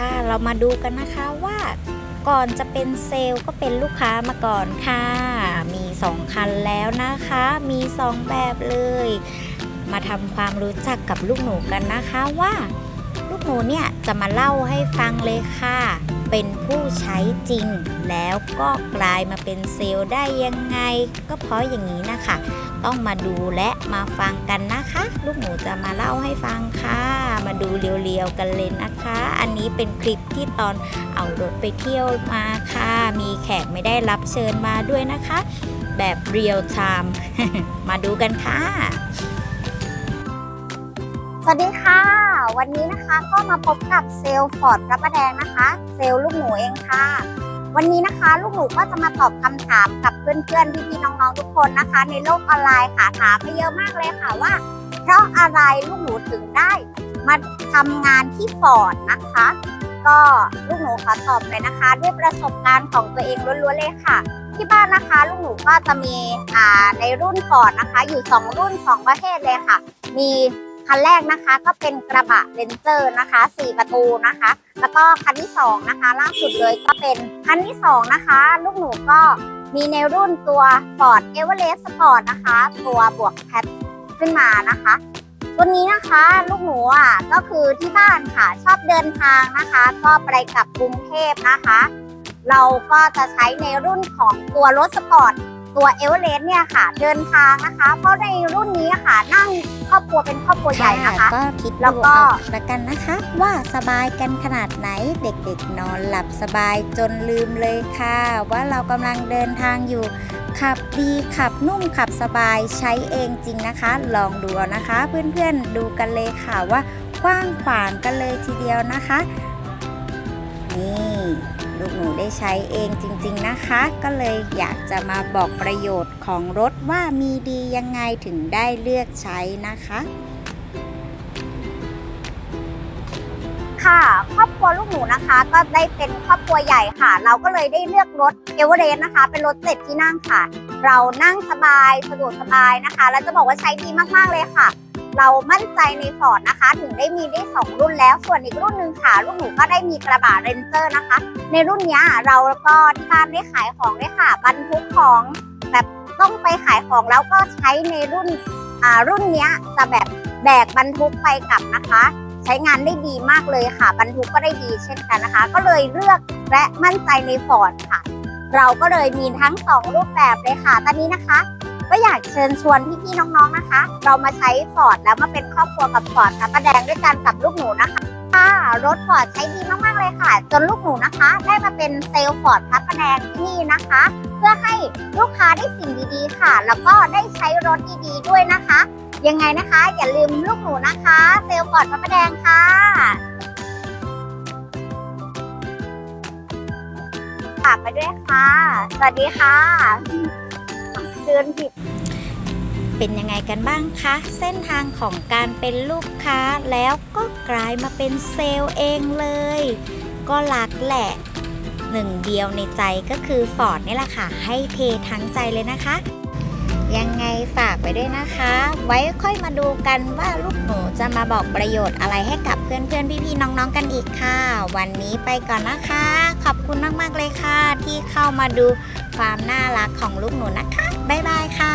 ค่ะ เรามาดูกันนะคะว่าก่อนจะเป็นเซลล์ก็เป็นลูกค้ามาก่อนค่ะ มี 2 คันแล้วนะคะ มี 2 แบบเลย มาทำความรู้จักกับลูกหนูกันนะคะว่า ลูกหนูเนี่ยจะมาเล่าให้ฟังเลยค่ะ เป็นผู้ใช้จริง แล้วก็กลายมาเป็นเซลล์ได้ยังไง ก็เพราะอย่างนี้นะคะ ต้องมาดูและมาฟังกันนะคะ ลูกหมูจะมาเล่าให้ฟังค่ะ ดูเรียวๆกันเลยนะคะ อันนี้เป็นคลิปที่ตอนเอารถไปเที่ยวมาค่ะ มีแขกไม่ได้รับเชิญมาด้วยนะคะ แบบเรียลไทม์มาดูกันค่ะ สวัสดีค่ะ วันนี้นะคะก็มาพบกับเซลฟอร์ดพระประแดงนะคะ เซลล์ลูกหมูเองค่ะวันนี้นะคะลูกหมูก็จะมาตอบคำถามกับเพื่อนๆพี่ๆน้องๆทุกคนนะคะ ในโลกออนไลน์ค่ะถามมาเยอะมากเลยค่ะว่า เพราะอะไรลูกหมู มาทำงานที่ฟอร์ดนะคะ ก็ลูกหนูขอตอบเลยนะคะ ด้วยประสบการณ์ของตัวเองล้วนๆเลยค่ะ ที่บ้านนะคะ ลูกหนูก็จะมีอ่าในรุ่นฟอร์ดนะคะ อยู่ 2 รุ่น 2 ประเภทเลยค่ะ มีคันแรกนะคะก็เป็นกระบะเรนเจอร์นะคะ 4 ประตูนะคะ แล้วก็คันที่ 2 นะคะ ล่าสุดเลยก็เป็นคันที่ 2 นะคะ ลูกหนูก็มีในรุ่นตัว Ford Everest Sport นะคะ ตัวบวกแพทขึ้นมานะคะ วนี้นะคะลูกหนูอะก็คือที่บ้านค่ะชอบเดินทางนะคะ ก็ไปกลับกรุงเทพนะคะ เราก็จะใช้ในรุ่นของตัวรถสปอร์ตตัวเอเวอเรสต์เนี่ยค่ะ เดินทางนะคะ เพราะในรุ่นนี้ค่ะนั่งครอบครัวเป็นครอบครัวใหญ่นะคะก็คิดแล้วดูก็เอาละกันนะคะ ว่าสบายกันขนาดไหนเด็กๆ นอนหลับสบายจนลืมเลยค่ะ ว่าเรากำลังเดินทางอยู่ ขับดีขับนุ่มขับสบายใช้เองจริงนะคะ ลองดูเอานะคะ เพื่อนๆดูกันเลยค่ะว่ากว้างขวางกันเลยทีเดียวนะคะ นี่ลูกหนูได้ใช้เองจริงๆนะคะ ก็เลยอยากจะมาบอกประโยชน์ของรถว่ามีดียังไงถึงได้เลือกใช้นะคะ ค่ะครอบครัวลูกหนูนะคะ ก็ได้เป็นครอบครัวใหญ่ค่ะ เราก็เลยได้เลือกรถเอเวอเรสต์นะคะ เป็นรถเจ็ดที่นั่งค่ะ เรานั่งสบายสะดวกสบายนะคะ แล้วจะบอกว่าใช้ดีมากๆเลยค่ะ เรามั่นใจในฟอร์ดนะคะ ถึงได้มีได้สองรุ่นแล้ว ส่วนอีกรุ่นหนึ่งค่ะ ลูกหนูก็ได้มีกระบะเรนเจอร์นะคะ ในรุ่นนี้เราก็ที่บ้านได้ขายของด้วยค่ะ บรรทุกของแบบต้องไปขายของแล้วก็ใช้ในรุ่นอ่ารุ่นนี้จะแบบแบกบรรทุกไปกลับนะคะ ช้งานได้ดีมากเลยค่ะ บรรทุกก็ได้ดีเช่นกันนะคะ ก็เลยเลือกและมั่นใจในฟอร์ดค่ะ เราก็เลยมีทั้ง 2 รูปแบบเลยค่ะ ตอนนี้นะคะ ก็อยากเชิญชวนพี่ๆน้องๆนะคะ เรามาใช้ฟอร์ดแล้วมาเป็นครอบครัวกับฟอร์ดค่ะประแดงด้วยกันกับลูกหนูนะคะค่ะรถฟอร์ดใช้ดีมากๆเลยค่ะ จนลูกหนูนะคะ ได้มาเป็นเซลล์ฟอร์ดพระประแดงที่นี่นะคะ เพื่อให้ลูกค้าได้สิ่งดีๆค่ะ แล้วก็ได้ใช้รถดีๆด้วยนะคะ ยังไงนะคะ อย่าลืมลูกหนูนะคะ เซลล์ฟอร์ดพระประแดงค่ะฝากไปด้วยค่ะ สวัสดีค่ะเดือนผิดเป็นยังไงกันบ้างคะ เส้นทางของการเป็นลูกค้าแล้วก็กลายมาเป็นเซลล์เองเลย ก็รักแหละหนึ่งเดียวในใจก็คือฟอร์ดนี่แหละค่ะ ให้เททั้งใจเลยนะคะ ยังไงฝากไปด้วยนะคะ ไว้ค่อยมาดูกันว่าลูกหนูจะมาบอกประโยชน์อะไรให้กับเพื่อนๆพี่ๆน้องๆกันอีกค่ะ วันนี้ไปก่อนนะคะ ขอบคุณมากๆเลยค่ะ ที่เข้ามาดูความน่ารักของลูกหนูนะคะบ๊ายบายค่ะ